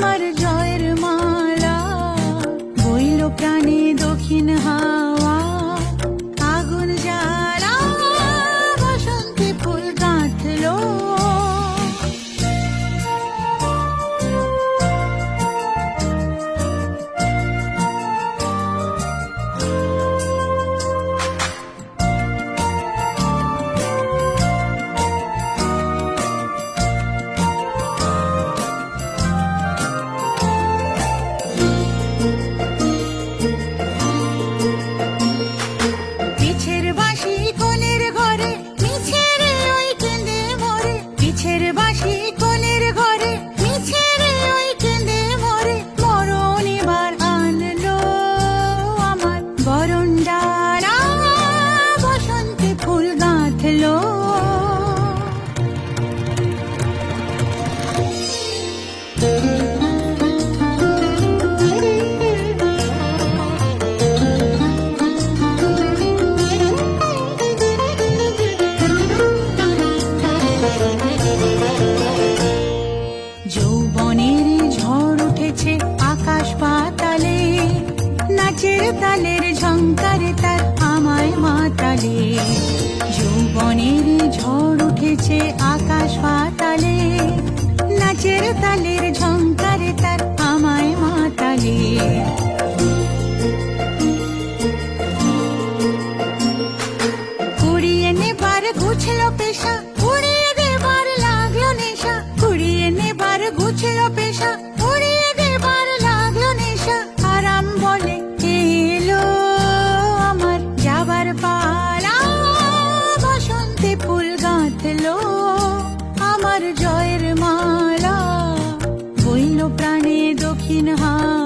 আমার জয়ের মালা বইল প্রাণী দক্ষিণ হা উঠল যৌবনের ঝড় উঠেছে আকাশ পাতালে নাচের তালের ঝঙ্কারে তার আমায় মাতালে। যৌবনের ঝড় উঠেছে আকাশ পাতালে। নাচের তালের ঝঙ্কারে তার আমায় মাতালে। কুড়িয়ে নেবার গুছলো পেশা, উড়িয়ে দেবার লাগল নেশা। কুড়িয়ে নেবার গুছলো পেশা গাঁথলো আমার জয়ের মালা বইল প্রাণে দক্ষিণ হাত